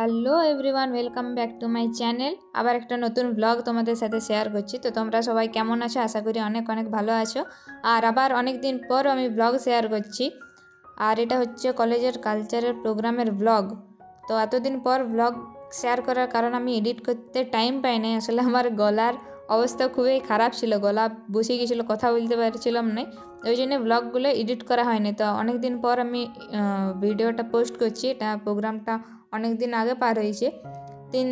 Hello everyone, welcome back to my channel. আবার একটা নতুন ব্লগ তোমাদের সাথে শেয়ার করছি। তো তোমরা সবাই কেমন আছো? আশা করি অনেক অনেক ভালো আছো। আর আবার অনেক দিন পর আমি ব্লগ শেয়ার করছি। আর এটা হচ্ছে কলেজের কালচারের প্রোগ্রামের ব্লগ তো এতদিন পর ব্লগ শেয়ার করার কারণ আমি এডিট করতে টাইম পাই নাই। আসলে আমার গলার অবস্থা খুবই খারাপ ছিল। গলা বসে গেছিল, কথা বলতে পারছিলাম না ওই জন্য ব্লগগুলো এডিট করা হয়নি। তো অনেক দিন পর আমি ভিডিওটা পোস্ট করছি। এটা প্রোগ্রামটা অনেক দিন আগে পার হয়েছে। তিন,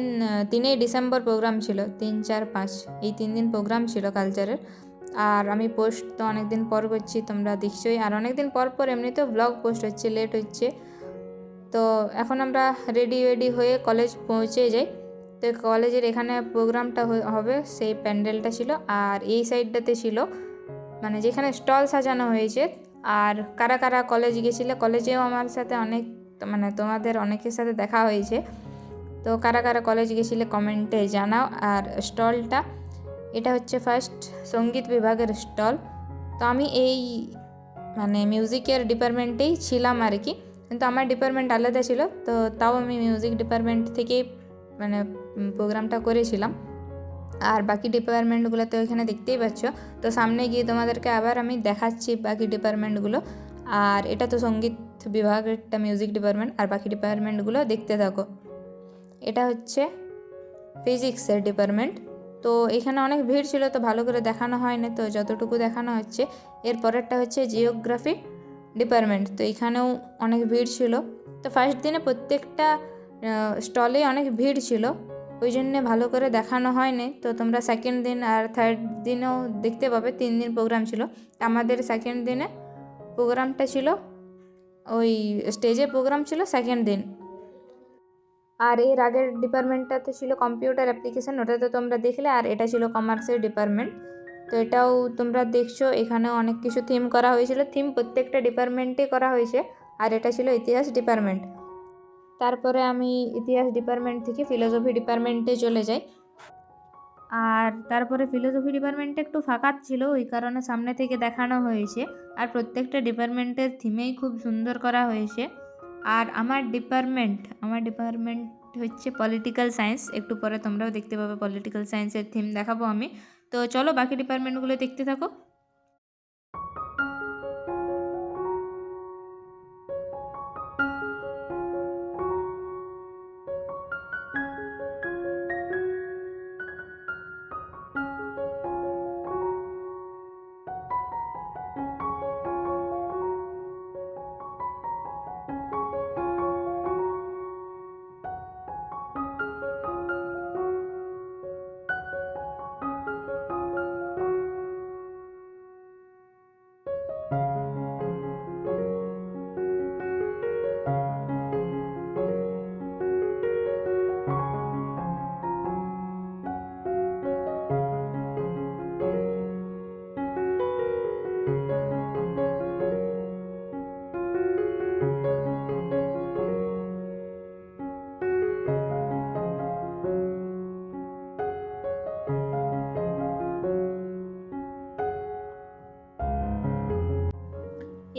তিনই ডিসেম্বর প্রোগ্রাম ছিল, তিন, চার, পাঁচ, এই তিন দিন প্রোগ্রাম ছিল কালচারের আর আমি পোস্ট তো অনেক দিন পর করছি, তোমরা দেখছোই। আর অনেক দিন পর পর এমনিতেও ব্লগ পোস্ট হচ্ছে লেট হচ্ছে। তো এখন আমরা রেডি রেডি হয়ে কলেজ পৌঁছে যাই। তো কলেজের এখানে প্রোগ্রামটা হবে, সেই প্যান্ডেলটা ছিল। আর এই সাইডটাতে ছিল মানে যেখানে স্টল সাজানো হয়েছে। আর কারা কারা কলেজ গেছিলে কলেজেও আমার সাথে অনেক মানে তোমাদের অনেকের সাথে দেখা হয়েছে। তো কারা কারা কলেজ গেছিলে কমেন্টে জানাও। আর স্টলটা, এটা হচ্ছে ফার্স্ট সংগীত বিভাগের স্টল। তো আমি এই মানে মিউজিকের ডিপার্টমেন্টেই ছিলাম আর কি। কিন্তু আমার ডিপার্টমেন্ট আলাদা ছিল, তো তাও আমি মিউজিক ডিপার্টমেন্ট থেকেই মানে প্রোগ্রামটা করেছিলাম। আর বাকি ডিপার্টমেন্টগুলো তো এখানে দেখতেই পাচ্ছ। তো সামনে গিয়ে তোমাদেরকে আবার আমি দেখাচ্ছি বাকি ডিপার্টমেন্টগুলো আর এটা তো সংগীত বিভাগেরটা মিউজিক ডিপার্টমেন্ট আর বাকি ডিপার্টমেন্টগুলো দেখতে থাকো। এটা হচ্ছে ফিজিক্সের ডিপার্টমেন্ট তো এখানে অনেক ভিড় ছিল, তো ভালো করে দেখানো হয়নি, তো যতটুকু দেখানো হচ্ছে এর পরেরটা হচ্ছে জিওগ্রাফি ডিপার্টমেন্ট তো এখানেও অনেক ভিড় ছিল। তো ফার্স্ট দিনে প্রত্যেকটা স্টলে অনেক ভিড় ছিল, ওই জন্যে ভালো করে দেখানো হয়নি। তো তোমরা সেকেন্ড দিন আর থার্ড দিনেও দেখতে পাবে, তিন দিন প্রোগ্রাম ছিল। আমাদের সেকেন্ড দিনে প্রোগ্রামটা ছিল ওই স্টেজে প্রোগ্রাম ছিল সেকেন্ড দিন। আর এর আগের ডিপার্টমেন্টটাতে ছিল কম্পিউটার অ্যাপ্লিকেশান ওটা তো তোমরা দেখলে, আর এটা ছিল কমার্সের ডিপার্টমেন্ট তো এটাও তোমরা দেখছ, এখানেও অনেক কিছু থিম করা হয়েছিল। থিম প্রত্যেকটা ডিপার্টমেন্টে করা হয়েছে, আর এটা ছিল ইতিহাস ডিপার্টমেন্ট তারপরে আমি ইতিহাস ডিপার্টমেন্ট থেকে ফিলোসফি ডিপার্টমেন্টে চলে যাই। আর তারপরে ফিলোসফি ডিপার্টমেন্টে একটু ফাঁকা ছিল, ওই কারণে সামনে থেকে দেখানো হয়েছে। আর প্রত্যেকটা ডিপার্টমেন্টের থিমেই খুব সুন্দর করা হয়েছে। আর আমার ডিপার্টমেন্ট আমার ডিপার্টমেন্ট হচ্ছে পলিটিক্যাল সায়েন্স একটু পরে তোমরাও দেখতে পাবে পলিটিক্যাল সায়েন্সের থিম দেখাবো আমি। তো চলো বাকি ডিপার্টমেন্টগুলো দেখতে থাকো।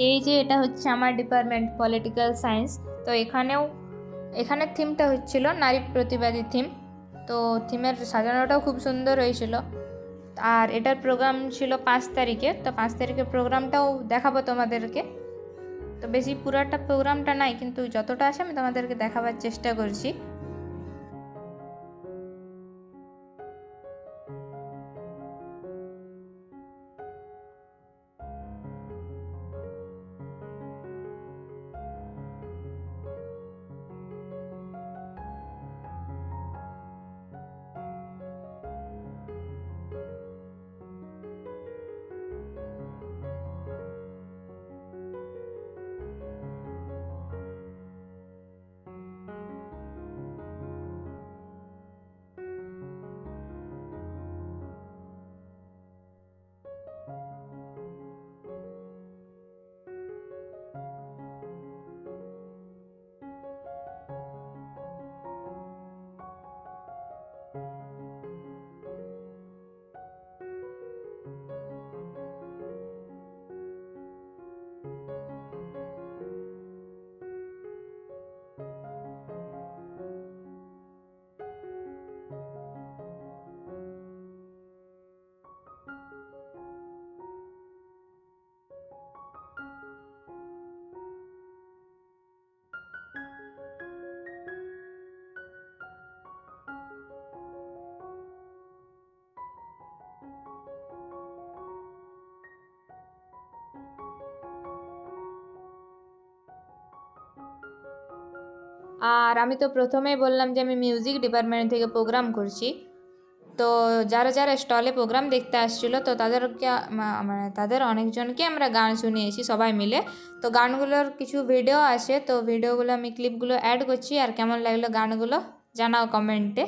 এই যে এটা হচ্ছে আমার ডিপার্টমেন্ট পলিটিক্যাল সায়েন্স তো এখানেও এখানের থিমটা হচ্ছিল নারী প্রতিবাদী থিম তো থিমের সাজানোটাও খুব সুন্দর হয়েছিল। আর এটার প্রোগ্রাম ছিল পাঁচ তারিখে, তো পাঁচ তারিখের প্রোগ্রামটাও দেখাবো তোমাদেরকে। তো বেশি পুরাটা প্রোগ্রামটা নাই, কিন্তু যতটা আছে আমি তোমাদেরকে দেখাবার চেষ্টা করছি। আর আমি তো প্রথমেই বললাম যে আমি মিউজিক ডিপার্টমেন্ট থেকে প্রোগ্রাম করছি। তো যারা যারা স্টলে প্রোগ্রাম দেখতে আসছিল, তো তাদেরকে মানে তাদের অনেকজনকে আমরা গান শুনিয়েছি সবাই মিলে। তো গানগুলোর কিছু ভিডিও আছে তো ভিডিওগুলো আমি ক্লিপগুলো অ্যাড করছি। আর কেমন লাগল গানগুলো? জানাও কমেন্টে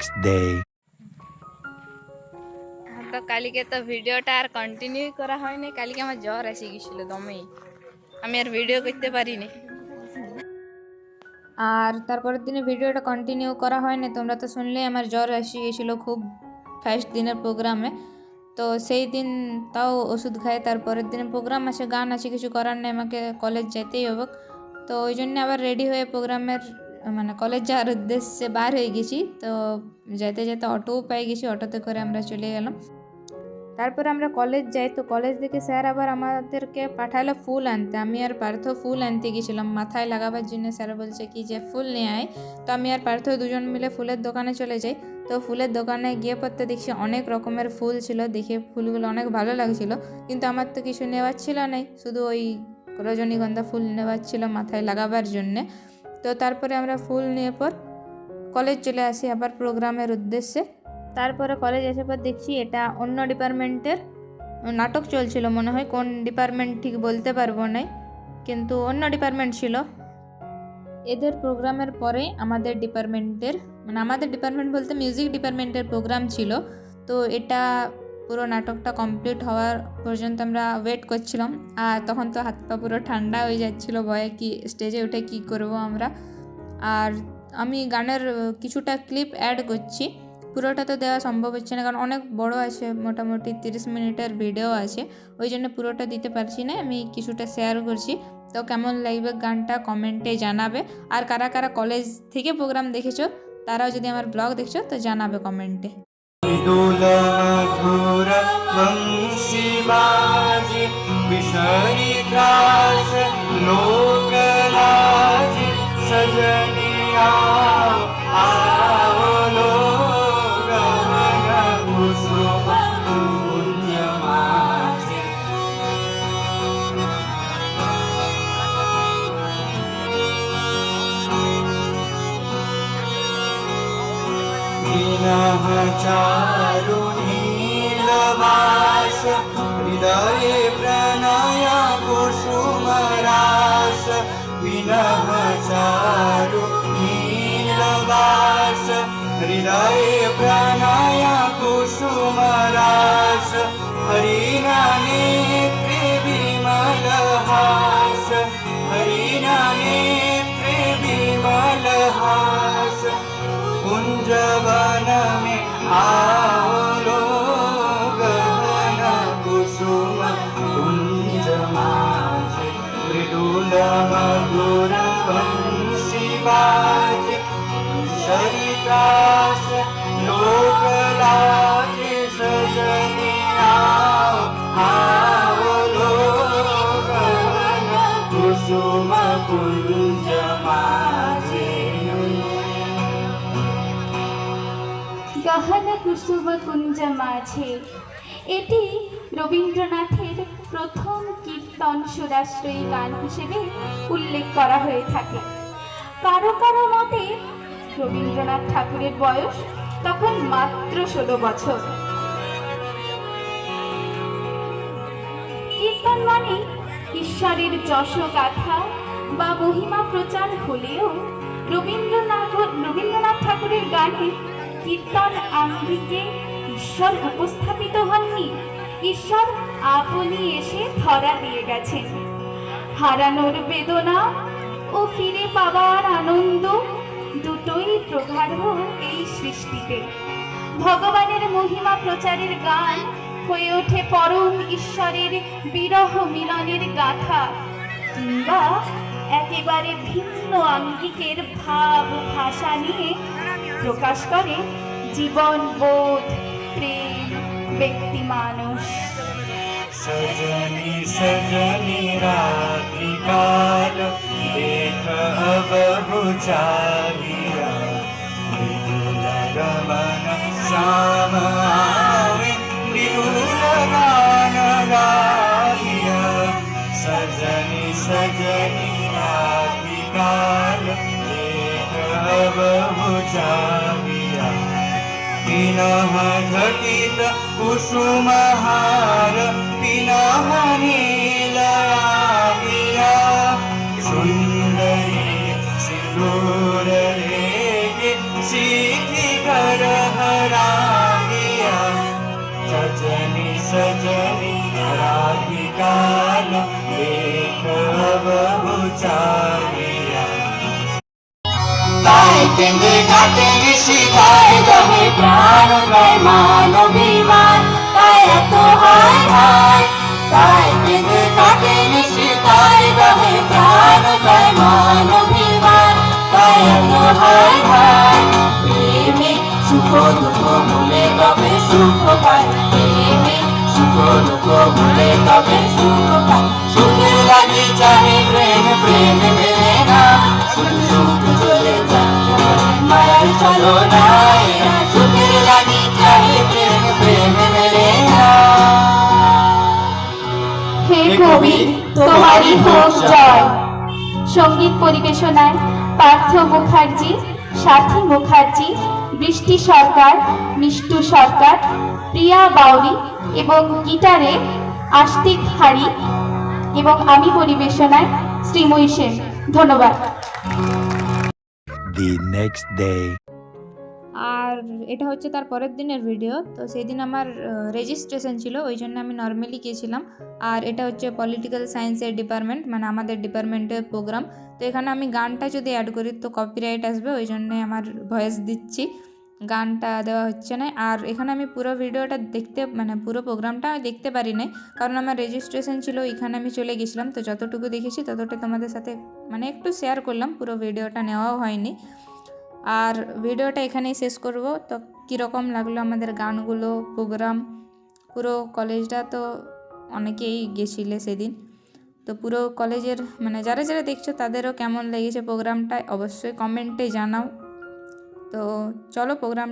next day. তো কালকে তো ভিডিওটা আর কন্টিনিউ করা হয়নি কালকে আমার জ্বর এসে গেছিল দমেই আমি আর ভিডিও করতে পারিনি আর তারপরের দিনে ভিডিওটা কন্টিনিউ করা হয়নি তোমরা তো শুনলেই আমার জ্বর এসে গেছিল খুব ফার্স্ট দিনের প্রোগ্রামে তো সেই দিন তাও ওষুধ খাই তারপরের দিনে প্রোগ্রাম আছে গান আছে কিছু করার নেই আমাকে কলেজ যেতেই হবে তো ওই জন্য আবার রেডি হয়ে প্রোগ্রামের মানে কলেজ যাওয়ার উদ্দেশ্যে বার হয়ে গেছি। তো যেতে যেতে অটোও পেয়ে গেছি অটোতে করে আমরা চলে গেলাম। তারপর আমরা কলেজ যাই, তো কলেজ থেকে স্যার আবার আমাদেরকে পাঠালো ফুল আনতে। আমি আর পার্থ ফুল আনতে গেছিলাম, মাথায় লাগাবার জন্য স্যার বলছে কি যে, ফুল নিয়ে আয়। তো আমি আর পার্থ দুজন মিলে ফুলের দোকানে চলে যাই। তো ফুলের দোকানে গিয়ে পড়তে দেখছি অনেক রকমের ফুল ছিল, দেখে ফুলগুলো অনেক ভালো লাগছিল। কিন্তু আমার তো কিছু নেওয়ার ছিল না শুধু ওই রজনীগন্ধা ফুল নেওয়ার ছিল মাথায় লাগাবার জন্যে। তো তারপরে আমরা ফুল নিয়ে পর কলেজ চলে আসি আবার প্রোগ্রামের উদ্দেশ্যে। তারপরে কলেজ আসার পর দেখছি এটা অন্য ডিপার্টমেন্টের নাটক চলছিল, মনে হয় কোন ডিপার্টমেন্ট ঠিক বলতে পারব না কিন্তু অন্য ডিপার্টমেন্ট ছিল। এদের প্রোগ্রামের পরে আমাদের ডিপার্টমেন্টের মানে আমাদের ডিপার্টমেন্ট বলতে মিউজিক ডিপার্টমেন্টের প্রোগ্রাম ছিল। তো এটা পুরো নাটকটা কমপ্লিট হওয়ার পর্যন্ত আমরা ওয়েট করছিলাম। আর তখন তো হাত পা পুরো ঠান্ডা হয়ে যাচ্ছিল ভয়ে কি স্টেজে উঠে কি করব আমরা। আর আমি গানের কিছুটা ক্লিপ অ্যাড করছি। পুরোটা তো দেওয়া সম্ভব হচ্ছে না, কারণ অনেক বড় আছে, মোটামুটি তিরিশ মিনিটের ভিডিও আছে। ওই জন্য পুরোটা দিতে পারছি না, আমি কিছুটা শেয়ার করছি। তো কেমন লাগবে গানটা কমেন্টে জানাবে। আর কারা কারা কলেজ থেকে প্রোগ্রাম দেখেছ, তারাও যদি আমার ব্লগ দেখছ, তো জানাবে কমেন্টে Madhura Vamsi Vaj Vishari Kaj णाया कुशुमराज विनस हृ नीलवास। हृदये महारास कुसुमरास रा त्रिविमलहास। मलहास त्रिविमलहास। कुञ्जवनमे आ वंशिवाय सरितास लोकलाय सजनिया आओ लोकवन कुसुम कुंज माझे गहन कुसुम कुंज माझे এটি রবীন্দ্রনাথের প্রথম কীর্তন সুরাশ্রয়ী গান হিসেবে উল্লেখ করা হয়ে থাকে। কারও কারও মতে রবীন্দ্রনাথ ঠাকুরের বয়স তখন মাত্র ষোলো বছর। কীর্তন মানে ঈশ্বরের যশ গাথা বা মহিমা প্রচার হলেও রবীন্দ্রনাথ রবীন্দ্রনাথ ঠাকুরের গানে কীর্তন আঙ্গিকে ঈশ্বর উপস্থাপিত হননি। ঈশ্বর আপনি এসে ধরা দিয়ে গেছেন। হারানোর বেদনা ও ফিরে পাওয়ার আনন্দ দুটোই প্রগাঢ় এই সৃষ্টিতে। ভগবানের মহিমা প্রচারের গান, হয়ে ওঠে পরম ঈশ্বরের বিরহ মিলনের গাথা, কিংবা একেবারে ভিন্ন আঙ্গিকের ভাব ভাষা নিয়ে প্রকাশ করে জীবন বোধ। प्रेम व्यक्ति मानुष सजनी व्यक्तिमानो सजनि सजनि राकाल एकुचारिया गमन श्यामगारिया सजनि सजनि राकाल एक भुजा पुनः घटित कुसुमहार विनः नीलया रे सिन्दूररे शिखिकर हराया सजनी सजनी राधिकाल देख बहुचार কেঁদে কাটে তাই জমে প্রাণ নয় মান অভিমান তাই এত হায় হায় তাই কেঁদে কাটে তাই জমে প্রাণ নয় মান অভিমান তাই এত হায় হায় প্রেমে সুখ দুঃখ ভুলে তবে সুখ পায়। প্রেমে সুখ দুঃখ ভুলে তবে সুখ পায়। সুখের লাগে চাহে প্রেম প্রেম মেলে না। সুখ চলো না এরা সুখের লাগে চাহে প্রেম প্রেম না। হে কবি তোমারই হোক জয়। সংগীত পরিবেশনায় পার্থ মুখার্জি সাথী মুখার্জি বৃষ্টি সরকার মিষ্টু সরকার প্রিয়া বাউরি এবং গিটারে আস্তিক হাড়ি এবং আমি পরিবেশনায় শ্রীময়ী সেন। ধন্যবাদ। The next day. আর এটা হচ্ছে তার পরের দিনের ভিডিও তো সেই দিন আমার রেজিস্ট্রেশন ছিল, ওই জন্য আমি নর্মালি গিয়েছিলাম। আর এটা হচ্ছে পলিটিক্যাল সায়েন্সের ডিপার্টমেন্ট মানে আমাদের ডিপার্টমেন্টের প্রোগ্রাম তো এখানে আমি গানটা যদি অ্যাড করি, তো কপিরাইট আসবে, ওই জন্যে আমার ভয়েস দিচ্ছি। গানটা দেওয়া হচ্ছে না। আর এখানে আমি পুরো ভিডিওটা দেখতে মানে পুরো প্রোগ্রামটা আমি দেখতে পারি নাই, কারণ আমার রেজিস্ট্রেশন ছিল এখানে আমি চলে গেছিলাম তো যতটুকু দেখেছি, ততটা তোমাদের সাথে মানে একটু শেয়ার করলাম, পুরো ভিডিওটা নেওয়াও হয়নি। আর ভিডিওটা এখানেই শেষ করব। তো কীরকম লাগল আমাদের গানগুলো প্রোগ্রাম পুরো কলেজটা তো অনেকেই গেছিলে সেদিন। তো পুরো কলেজের মানে যারা যারা দেখছ তাদেরও কেমন লেগেছে প্রোগ্রামটা অবশ্যই কমেন্টে জানাও। তো চলো প্রোগ্রাম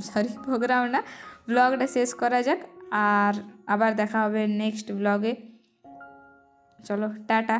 সরি প্রোগ্রাম না ব্লগটা শেষ করা যাক আর আবার দেখা হবে নেক্সট ব্লগে চলো, টাটা।